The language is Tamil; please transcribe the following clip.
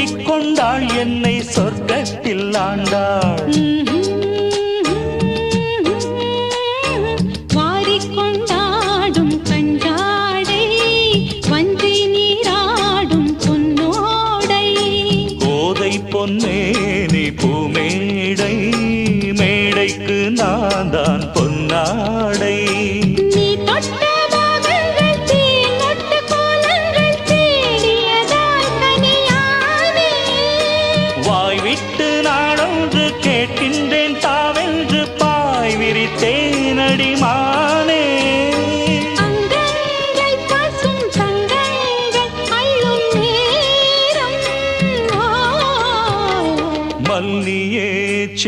ஒட்டிக் கொண்டாள் என்னை சொர்க்கத்தில் ஆண்டாள் பொன்னே நீ பூமேடை மேடைக்கு நான் தான் பொன்னாடை. விட்டு நாடொன்று கேட்கின்றேன் தாவென்று பாய் விரித்தேன் அடிமானே. மல்லியே